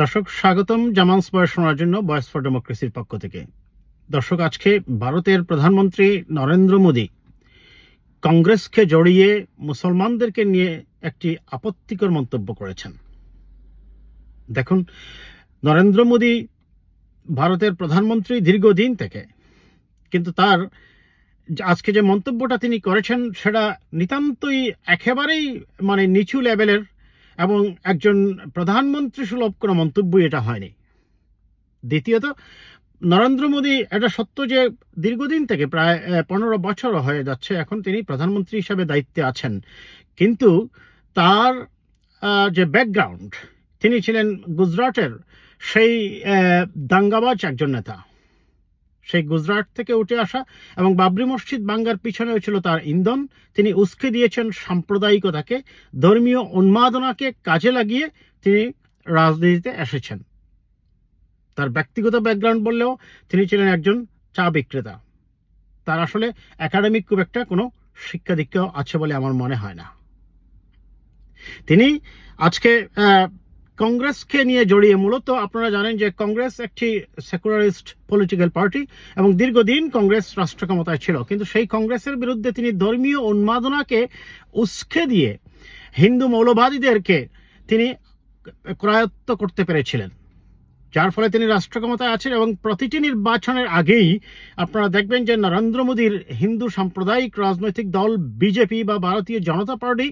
দর্শক, স্বাগতম জামান স্পয় শোনার জন্য বয়েস ফর ডেমোক্রেসির পক্ষ থেকে। দর্শক, আজকে ভারতের প্রধানমন্ত্রী নরেন্দ্র মোদী কংগ্রেসকে জড়িয়ে মুসলমানদেরকে নিয়ে একটি আপত্তিকর মন্তব্য করেছেন। দেখুন, নরেন্দ্র মোদী ভারতের প্রধানমন্ত্রী দীর্ঘদিন থেকে, কিন্তু তার আজকে যে মন্তব্যটা তিনি করেছেন, সেটা নিতান্তই একেবারেই মানে নিচু লেভেলের এবং একজন প্রধানমন্ত্রী সুলভ কোনো মন্তব্যই এটা হয়নি। দ্বিতীয়ত, নরেন্দ্র মোদী এটা সত্য যে দীর্ঘদিন থেকে প্রায় পনেরো বছর হয়ে যাচ্ছে, এখন তিনি প্রধানমন্ত্রী হিসাবে দায়িত্বে আছেন। কিন্তু তার যে ব্যাকগ্রাউন্ড তিনি ছিলেন গুজরাটের সেই দাঙ্গাবাজ একজন নেতা। সেই গুজরাট থেকে উঠে আসা এবং বাবরি মসজিদ বাঙ্গার পিছনেও ছিল তার ইন্ধন। তিনি উস্কে দিয়েছেন সাম্প্রদায়িকতাকে, ধর্মীয় উন্মাদনাকে কাজে লাগিয়ে তিনি রাজনীতিতে এসেছেন। তার ব্যক্তিগত ব্যাকগ্রাউন্ড বললেও তিনি ছিলেন একজন চা বিক্রেতা। তার আসলে একাডেমিক খুব একটা কোনো শিক্ষা দীক্ষাও আছে বলে আমার মনে হয় না। তিনি আজকে কংগ্রেসকে নিয়ে জড়িয়ে, মূলত আপনারা জানেন যে কংগ্রেস একটি সেকুলারিস্ট পলিটিক্যাল পার্টি এবং দীর্ঘদিন কংগ্রেস রাষ্ট্র ক্ষমতায় ছিল। কিন্তু সেই কংগ্রেসের বিরুদ্ধে তিনি ধর্মীয় উন্মাদনাকে উস্কে দিয়ে হিন্দু মৌলবাদীদেরকে তিনি ক্রায়ত্ত করতে পেরেছিলেন। যার ফলে তিনি রাষ্ট্র ক্ষমতায় আছেন এবং প্রতিটি নির্বাচনের আগেই আপনারা দেখবেন যে নরেন্দ্র মোদীর হিন্দু সাম্প্রদায়িক রাজনৈতিক দল, বিজেপি বা ভারতীয় জনতা পার্টি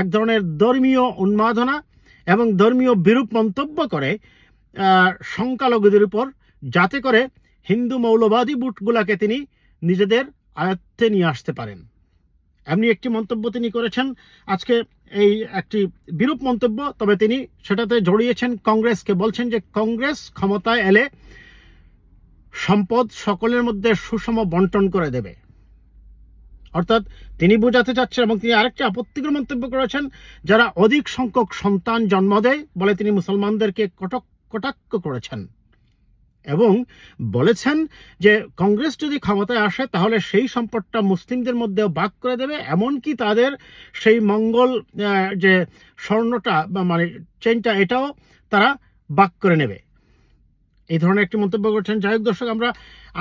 এক ধরনের ধর্মীয় উন্মাদনা এবং ধর্মীয় বিরূপ মন্তব্য করে সংখ্যালঘুদের উপর, যাতে করে হিন্দু মৌলবাদী বুটগুলাকে তিনি নিজেদের আয়ত্তে নিয়ে আসতে পারেন। এমনি একটি মন্তব্য তিনি করেছেন, আজকে এই একটি বিরূপ মন্তব্য, তবে তিনি সেটাতে জড়িয়েছেন কংগ্রেসকে, বলছেন যে কংগ্রেস ক্ষমতায় এলে সম্পদ সকলের মধ্যে সুষম বন্টন করে দেবে। অর্থাৎ তিনি বোঝাতে চাচ্ছেন এবং তিনি আরেকটি আপত্তিকর মন্তব্য করেছেন, যারা অধিক সংখ্যক সন্তান জন্ম দেয় বলে তিনি মুসলমানদেরকে কটক, কটাক্ষ করেছেন এবং বলেছেন যে কংগ্রেস যদি ক্ষমতায় আসে তাহলে সেই সম্পদটা মুসলিমদের মধ্যেও ভাগ করে দেবে, এমনকি তাদের সেই মঙ্গল যে স্বর্ণটা বা মানে চেনটা এটাও তারা ভাগ করে নেবে। এই ধরনের একটি মন্তব্য করছেন। যাই হোক দর্শক, আমরা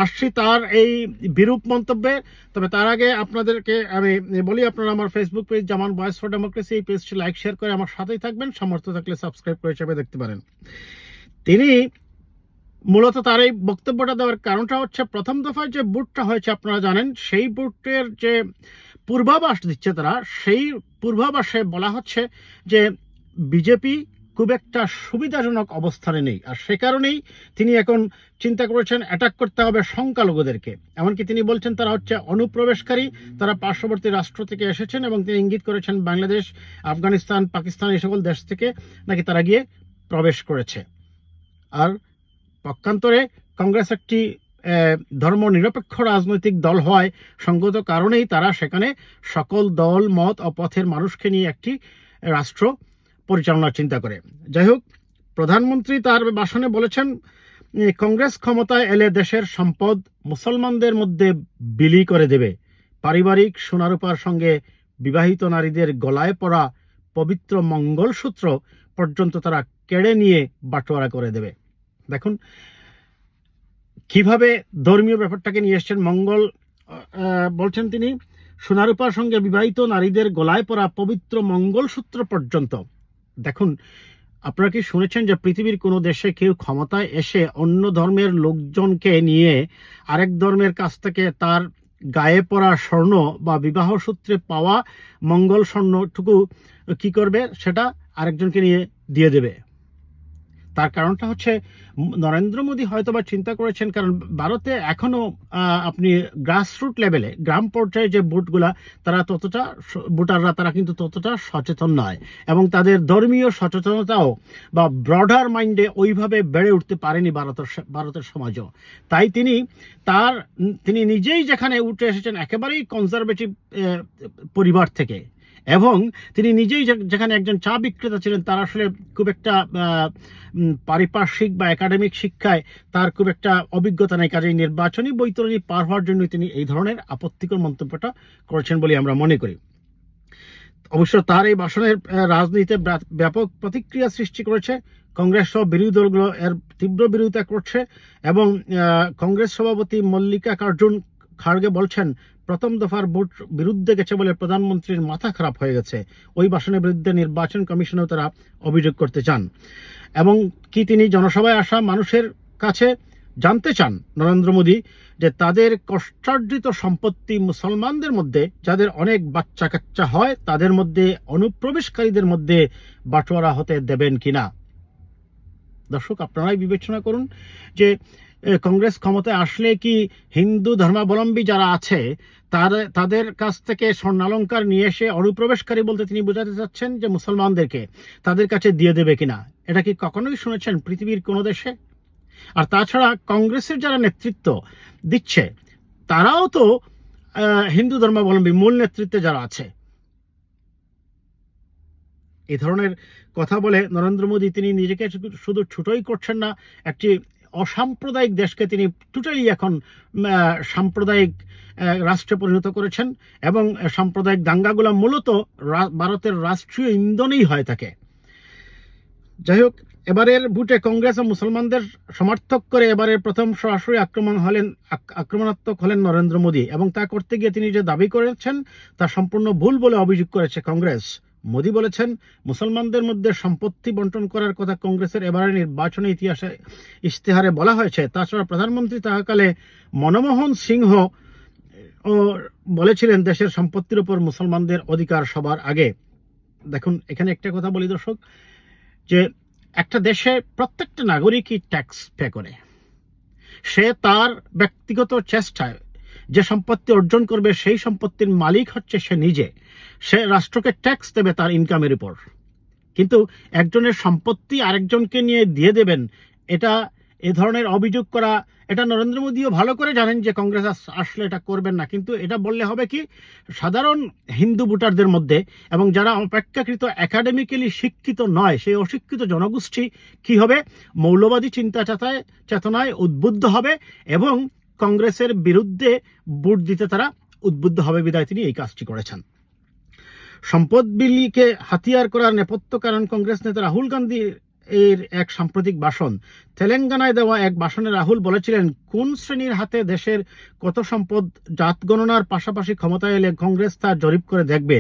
আসছি তার এই বিরূপ মন্তব্যে। তবে তার আগে আপনাদেরকে আমি বলি, আপনারা আমার Facebook page Zaman voice for democracy এই পেজটি লাইক শেয়ার করে আমার সাথেই থাকবেন। সামর্থ্য থাকলে সাবস্ক্রাইব করে হিসেবে দেখতে পারেন। তিনি মূলত তার এই বক্তব্যটা দেওয়ার কারণটা হচ্ছে, প্রথম দফায় যে বুটটা হয়েছে, আপনারা জানেন, সেই বুটের যে পূর্বাভাস দিচ্ছে তারা, সেই পূর্বাভাসে বলা হচ্ছে যে বিজেপি খুব একটা সুবিধাজনক অবস্থানে নেই। আর সে কারণেই তিনি এখন চিন্তা করেছেন অ্যাটাক করতে হবে সংখ্যালঘুদেরকে। এমনকি তিনি বলছেন তারা হচ্ছে অনুপ্রবেশকারী, তারা পার্শ্ববর্তী রাষ্ট্র থেকে এসেছেন এবং তিনি ইঙ্গিত করেছেন বাংলাদেশ, আফগানিস্তান, পাকিস্তান এই সকল দেশ থেকে নাকি তারা গিয়ে প্রবেশ করেছে। আর পক্ষান্তরে কংগ্রেস একটি ধর্ম নিরপেক্ষ রাজনৈতিক দল হওয়ায় সঙ্গত কারণেই তারা সেখানে সকল দল, মত ও পথের মানুষকে নিয়ে একটি রাষ্ট্র পরিচালনার চিন্তা করে। যাই হোক প্রধানমন্ত্রী তার ভাষণে বলেছেন কংগ্রেস ক্ষমতায় এলে দেশের সম্পদ মুসলমানদের মধ্যে বিলি করে দেবে। পারিবারিক সোনারূপার সঙ্গে বিবাহিত নারীদের গলায় পড়া পবিত্র মঙ্গলসূত্র পর্যন্ত তারা কেড়ে নিয়ে বাটোয়ারা করে দেবে। দেখুন, কীভাবে ধর্মীয় ব্যাপারটাকে নিয়ে এসছেন মঙ্গল বলছেন তিনি, সোনারূপার সঙ্গে বিবাহিত নারীদের গলায় পড়া পবিত্র মঙ্গলসূত্র পর্যন্ত দেখুন, আপনারা কি শুনেছেন যে পৃথিবীর কোনো দেশে কেউ ক্ষমতায় এসে অন্য ধর্মের লোকজনকে নিয়ে আরেক ধর্মের কাছ থেকে তার গায়ে পড়া স্বর্ণ বা বিবাহ সূত্রে পাওয়া মঙ্গল স্বর্ণটুকু কি করবে? সেটা আরেকজনকে নিয়ে দিয়ে দেবে। তার কারণটা হচ্ছে নরেন্দ্র মোদী হয়তোবা চিন্তা করেছেন কারণ ভারতে এখনও আহ, আপনি গ্রাসরুট লেভেলে গ্রাম পর্যায়ে যে বুটগুলা তারা ততটা ভোটাররা তারা কিন্তু ততটা সচেতন নয়। এবং তাদের ধর্মীয় সচেতনতাও বা ব্রডার মাইন্ডে ওইভাবে বেড়ে উঠতে পারেনি ভারতের ভারতের সমাজও। তাই তিনি তার তিনি নিজেই যেখানে উঠে এসেছেন একেবারেই কনজারভেটিভ পরিবার থেকে। এবং তিনি নিজেই যেখানে একজন চা বিক্রেতা ছিলেন, তার আসলে খুব একটা পারিপার্শ্বিক বা একাডেমিক শিক্ষায় তার খুব একটা অভিজ্ঞতা নেই। কাজেই নির্বাচনী বৈতরণী পার হওয়ার জন্য তিনি এই ধরনের আপত্তিকর মন্তব্যটা করেছেন বলে আমরা মনে করি। অবশ্য তার এই ভাষণের রাজনীতিতে ব্যাপক প্রতিক্রিয়া সৃষ্টি করেছে। কংগ্রেস সহ বিরোধী দলগুলো এর তীব্র বিরোধিতা করছে এবং কংগ্রেস সভাপতি মল্লিকার্জুন খাড়গে বলছেন প্রথম দফার ভোট বিরুদ্ধে গেছে বলে প্রধানমন্ত্রীর মাথা খারাপ হয়ে গেছে। ওই ভাষণের বিরুদ্ধে নির্বাচন কমিশনেও তারা অভিযোগ করতে চান। এবং কি তিনি জনসভায় আসা মানুষের কাছে জানতে চান নরেন্দ্র মোদী, যে তাদের কষ্টার্জিত সম্পত্তি মুসলমানদের মধ্যে, যাদের অনেক বাচ্চা কাচ্চা হয়, তাদের মধ্যে অনুপ্রবেশকারীদের মধ্যে বাটোয়ারা হতে দেবেন কিনা? দর্শক, আপনারাই বিবেচনা করুন যে কংগ্রেস ক্ষমতায় আসলে কি হিন্দু ধর্মাবলম্বী যারা আছে, তার, তাদের কাছ থেকে স্বর্ণালঙ্কার নিয়ে এসে অনুপ্রবেশকারী বলতে তিনি বোঝাতে চাচ্ছেন যে মুসলমানদেরকে তাদের কাছে দিয়ে দেবে কিনা। এটা কি কখনোই শুনেছেন পৃথিবীর কোনো দেশে? আর তাছাড়া কংগ্রেসের যারা নেতৃত্ব দিচ্ছে, তারাও তো হিন্দু ধর্মাবলম্বী মূল নেতৃত্বে যারা আছে। এই ধরনের কথা বলে নরেন্দ্র মোদী তিনি নিজেকে শুধু- শুধু ছোটই করছেন না, একটি অসাম্প্রদায়িক দেশকে তিনি টোটালি এখন সাম্প্রদায়িক রাষ্ট্রে পরিণত করেছেন এবং সাম্প্রদায়িক দাঙ্গাগুলো মূলত ভারতের রাষ্ট্রীয় ইন্ধনেই হয় থাকে যাই হোক, এবারের ভোটে কংগ্রেস ও মুসলমানদের সমর্থক করে এবারের প্রথম সরাসরি আক্রমণ হলেন আক্রমণাত্মক হলেন নরেন্দ্র মোদী এবং তা করতে গিয়ে তিনি যে দাবি করেছেন তা সম্পূর্ণ ভুল বলে অভিযোগ করেছে কংগ্রেস। মোদী বলেছেন, মুসলমানদের মধ্যে সম্পত্তি বন্টন করার কথা কংগ্রেসের এবারের নির্বাচনী ইতিহাসে ইশতেহারে বলা হয়েছে। তাছাড়া প্রধানমন্ত্রী তাহাকালে মনমোহন সিংহ ও বলেছিলেন, দেশের সম্পত্তির উপর মুসলমানদের অধিকার সবার আগে। দেখুন, এখানে একটা কথা বলি দর্শক, যে একটা দেশে প্রত্যেকটা নাগরিকই ট্যাক্স পে করে। সে তার ব্যক্তিগত চেষ্টায় যে সম্পত্তি অর্জন করবে, সেই সম্পত্তির মালিক হচ্ছে সে নিজে। সে রাষ্ট্রকে ট্যাক্স দেবে তার ইনকামের উপর। কিন্তু একজনের সম্পত্তি আরেকজনকে নিয়ে দিয়ে দেবেন, এটা এ ধরনের অভিযোগ করা, এটা নরেন্দ্র মোদীও ভালো করে জানেন যে কংগ্রেস আসলে এটা করবেন না। কিন্তু এটা বললে হবে কি, সাধারণ হিন্দু ভোটারদের মধ্যে এবং যারা অপেক্ষাকৃত একাডেমিক্যালি শিক্ষিত নয়, সেই অশিক্ষিত জনগোষ্ঠী কি হবে? মৌলবাদী চিন্তা চেতনায় উদ্বুদ্ধ হবে এবং কংগ্রেসের বিরুদ্ধে ভোট দিতে তারা উদ্বুদ্ধ হবে বিদায় তিনি এই কাজটি করেছেন। সম্পদ বিলিকে হাতিয়ার করার নেপথ্য কারণ কংগ্রেস নেতা রাহুল গান্ধী এর এক সাম্প্রতিক ভাষণ। তেলেঙ্গানায় দেওয়া এক ভাষণে রাহুল বলেছিলেন, কোন শ্রেণির হাতে দেশের কত সম্পদ জাত গণনার পাশাপাশি ক্ষমতায় এলে কংগ্রেস তা জরিপ করে দেখবে।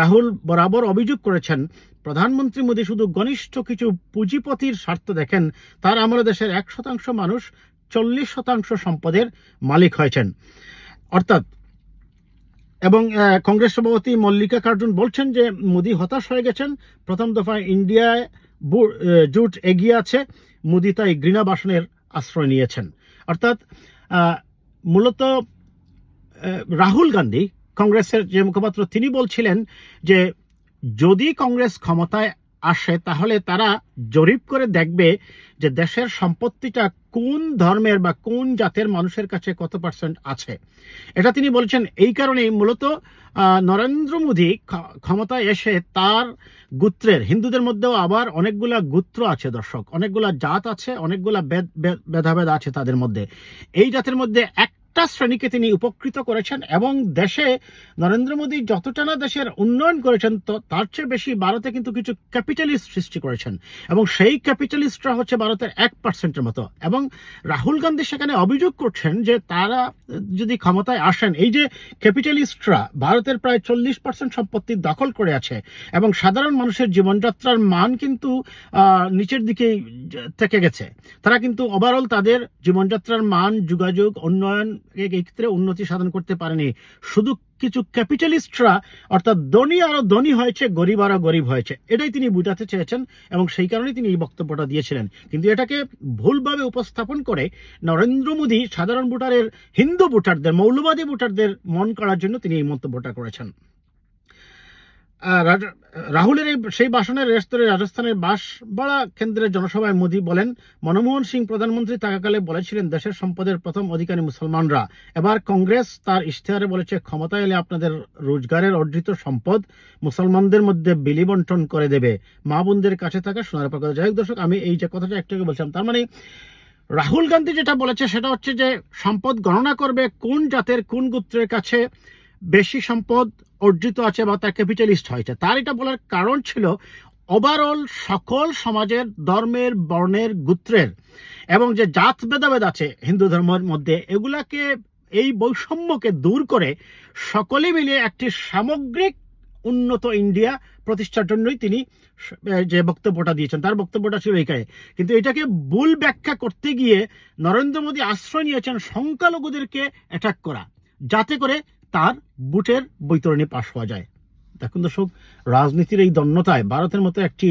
রাহুল বরাবর অভিযোগ করেছেন, প্রধানমন্ত্রী মোদী শুধু ঘনিষ্ঠ কিছু পুঁজিপতির স্বার্থ দেখেন। তার আমলে দেশের এক শতাংশ মানুষ চল্লিশ শতাংশ সম্পদের মালিক হয়েছেন। অর্থাৎ, এবং কংগ্রেস সভাপতি মল্লিকা কার্জুন বলছেন যে মোদি হতাশ হয়ে গেছেন। প্রথম দফায় ইন্ডিয়ায় জোট এগিয়ে আছে। মোদি তাই ঘৃণা বাসনের আশ্রয় নিয়েছেন। অর্থাৎ মূলত রাহুল গান্ধী কংগ্রেসের যে মুখপাত্র, তিনি বলছিলেন যে যদি কংগ্রেস ক্ষমতায় আসে, তাহলে তারা জরিপ করে দেখবে যে দেশের সম্পত্তিটা কোন ধর্মের বা কোন জাতের মানুষের কাছে কত পার্সেন্ট আছে। এটা তিনি বলছেন এই কারণেই মূলত নরেন্দ্র মোদী ক্ষ- ক্ষমতায় এসে তার গোত্রের, হিন্দুদের মধ্যেও আবার অনেকগুলা গোত্র আছে দর্শক, অনেকগুলা জাত আছে, অনেকগুলা ভেদ ভেদ- ভেদাভেদ আছে তাদের মধ্যে। এই জাতের মধ্যে একটা শ্রেণীকে তিনি উপকৃত করেছেন এবং দেশে নরেন্দ্র মোদী যতটা না দেশের উন্নয়ন করেছেন, তো তার চেয়ে বেশি ভারতে কিন্তু কিছু ক্যাপিটালিস্ট সৃষ্টি করেছেন। এবং সেই ক্যাপিটালিস্টরা হচ্ছে ভারতের এক পার্সেন্টের মতো। এবং রাহুল গান্ধী সেখানে অভিযোগ করছেন যে তারা যদি ক্ষমতায় আসেন, এই যে ক্যাপিটালিস্টরা ভারতের প্রায় চল্লিশ পার্সেন্ট সম্পত্তি দখল করে আছে এবং সাধারণ মানুষের জীবনযাত্রার মান কিন্তু নিচের দিকে থেকে গেছে। তারা কিন্তু ওভারঅল তাদের জীবনযাত্রার মান, যোগাযোগ, উন্নয়ন ক্ষেত্রে উন্নতি সাধন করতে পারেনি। শুধু কিছু ক্যাপিটালিস্টরা, অর্থাৎ ধনী আরও ধনী হয়েছে, গরিব আরও গরিব হয়েছে, এটাই তিনি বুঝাতে চেয়েছেন এবং সেই কারণে তিনি এই বক্তব্যটা দিয়েছিলেন। কিন্তু এটাকে ভুলভাবে উপস্থাপন করে নরেন্দ্র মোদী সাধারণ ভোটারের, হিন্দু ভোটারদের, মৌলবাদী ভোটারদের মন করার জন্য তিনি এই মন্তব্যটা করেছেন। রাহুলের এই, সেই ভাষণের রেস্তোরে রাজস্থানের বাঁশবাড়া কেন্দ্রের জনসভায় মোদী বলেন, মনমোহন সিং প্রধানমন্ত্রী থাকাকালে বলেছিলেন, দেশের সম্পদের প্রথম অধিকারী মুসলমানরা। এবার কংগ্রেস তার ইশতেহারে বলেছে, ক্ষমতায় এলে আপনাদের রোজগারের অর্জিত সম্পদ মুসলমানদের মধ্যে বিলি বন্টন করে দেবে। মা বোনদের কাছে থাকা সোনার পাকা যাই হোক দর্শক, আমি এই যে কথাটা একটু বলছিলাম, তার মানে রাহুল গান্ধী যেটা বলেছে, সেটা হচ্ছে যে সম্পদ গণনা করবে কোন জাতের, কোন গোত্রের কাছে। বেশি সম্পদ অর্জিত আছে বা তার ক্যাপিটালিস্ট হয়েছে। তার এটা বলার কারণ ছিল ওভারঅল সকল সমাজের ধর্মের, বর্ণের, গোত্রের এবং যে জাত ভেদাভেদ আছে হিন্দু ধর্মের মধ্যে, এগুলাকে এই বৈষম্যকে দূর করে সকলে মিলে একটি সামগ্রিক উন্নত ইন্ডিয়া প্রতিষ্ঠার জন্যই তিনি যে বক্তব্যটা দিয়েছেন, তার বক্তব্যটা ছিল এইখানে। কিন্তু এটাকে ভুল ব্যাখ্যা করতে গিয়ে নরেন্দ্র মোদী আশ্রয় নিয়েছেন সংখ্যালঘুদেরকে অ্যাটাক করা, যাতে করে তার বুটের বৈতরণী পাশ হওয়া যায়। দেখুন দর্শক, রাজনীতির এই দন্যতায় ভারতের মতো একটি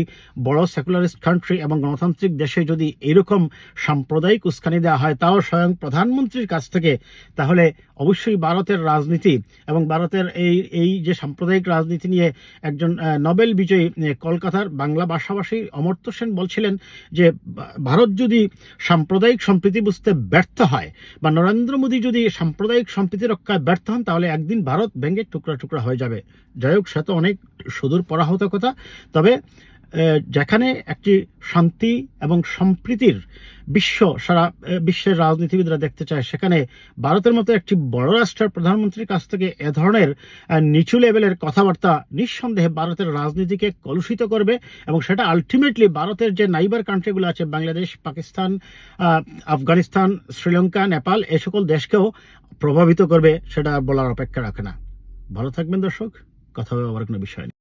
বড় সেকুলারিস্ট কান্ট্রি এবং গণতান্ত্রিক দেশে যদি এরকম সাম্প্রদায়িক উস্কানি দেওয়া হয়, তাও স্বয়ং প্রধানমন্ত্রীর কাছ থেকে, তাহলে অবশ্যই ভারতের রাজনীতি এবং ভারতের এই এই যে সাম্প্রদায়িক রাজনীতি নিয়ে একজন নোবেল বিজয়ী কলকাতার বাংলা ভাষাভাষী অমর্ত্য সেন বলছিলেন যে ভারত যদি সাম্প্রদায়িক সম্প্রীতি বুঝতে ব্যর্থ হয় বা নরেন্দ্র মোদী যদি সাম্প্রদায়িক সম্প্রীতি রক্ষায় ব্যর্থ হন, তাহলে একদিন ভারত ভেঙে টুকরা টুকরা হয়ে যাবে। যাই হোক, সে তো অনেক সুদূর পরাহত কথা। তবে যেখানে একটি শান্তি এবং সম্প্রীতির বিশ্ব সারা বিশ্বের রাজনীতিবিদরা দেখতে চায়, সেখানে ভারতের মতো একটি বড় রাষ্ট্রের প্রধানমন্ত্রীর কাছ থেকে এ ধরনের নিচু লেভেলের কথাবার্তা নিঃসন্দেহে ভারতের রাজনীতিকে কলুষিত করবে এবং সেটা আলটিমেটলি ভারতের যে নাইবার কান্ট্রিগুলো আছে, বাংলাদেশ, পাকিস্তান আফগানিস্তান, শ্রীলঙ্কা, নেপাল, এ সকল দেশকেও প্রভাবিত করবে, সেটা বলার অপেক্ষা রাখে না। ভালো থাকবেন দর্শক, কথা হবে আবার কোনো বিষয়